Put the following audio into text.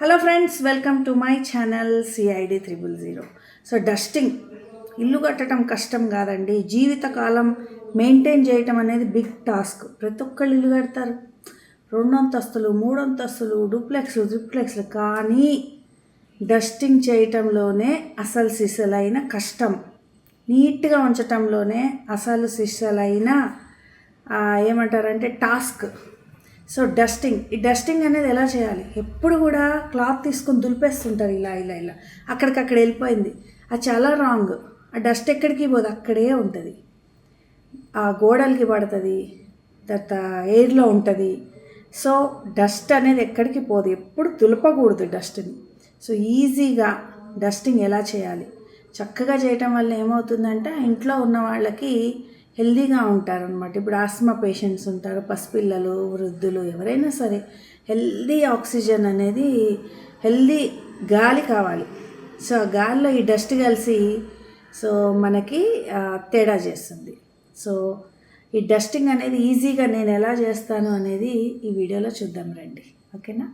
Hello friends welcome to my channel CID triple zero so dusting ఇల్లు కట్టడం కష్టం కాదండి. జీవితకాలం మెయింటైన్ చేయటం అనేది బిగ్ టాస్క్ ప్రతి ఒక్కళ్ళు ఇల్లు కడతారు. రెండంతస్తులు మూడంతస్తులు డూప్లెక్స్లు ట్రిప్లెక్స్లు కానీ డస్టింగ్ చేయటంలోనే అసలు సిసలైన కష్టం. నీట్గా ఉంచటంలోనే అసలు సిసలైన ఏమంటారంటే టాస్క్ సో డస్టింగ్ ఈ డస్టింగ్ అనేది ఎలా చేయాలి? ఎప్పుడు కూడా క్లాత్ తీసుకొని దులిపేస్తుంటారు ఇలా ఇలా ఇలా. అక్కడికక్కడ వెళ్ళిపోయింది. అది చాలా రాంగ్. ఆ డస్ట్ ఎక్కడికి పోదు అక్కడే ఉంటుంది. ఆ గోడలకి పడుతుంది తర్వాత ఎయిర్లో ఉంటుంది. సో డస్ట్ అనేది ఎక్కడికి పోదు ఎప్పుడు తులపకూడదు డస్ట్ని. సో ఈజీగా డస్టింగ్ ఎలా చేయాలి? చక్కగా చేయటం వల్ల ఏమవుతుందంటే ఇంట్లో ఉన్న వాళ్ళకి హెల్దీగా ఉంటారనమాట ఇప్పుడు ఆస్మా పేషెంట్స్ ఉంటారు పసిపిల్లలు వృద్ధులు ఎవరైనా సరే హెల్దీ ఆక్సిజన్ అనేది హెల్దీ గాలి కావాలి. సో ఆ గాలిలో ఈ డస్ట్ కలిసి సో మనకి తేడా చేస్తుంది. సో ఈ డస్టింగ్ అనేది ఈజీగా నేను ఎలా చేస్తాను అనేది ఈ వీడియోలో చూద్దాం రండి. ఓకేనా?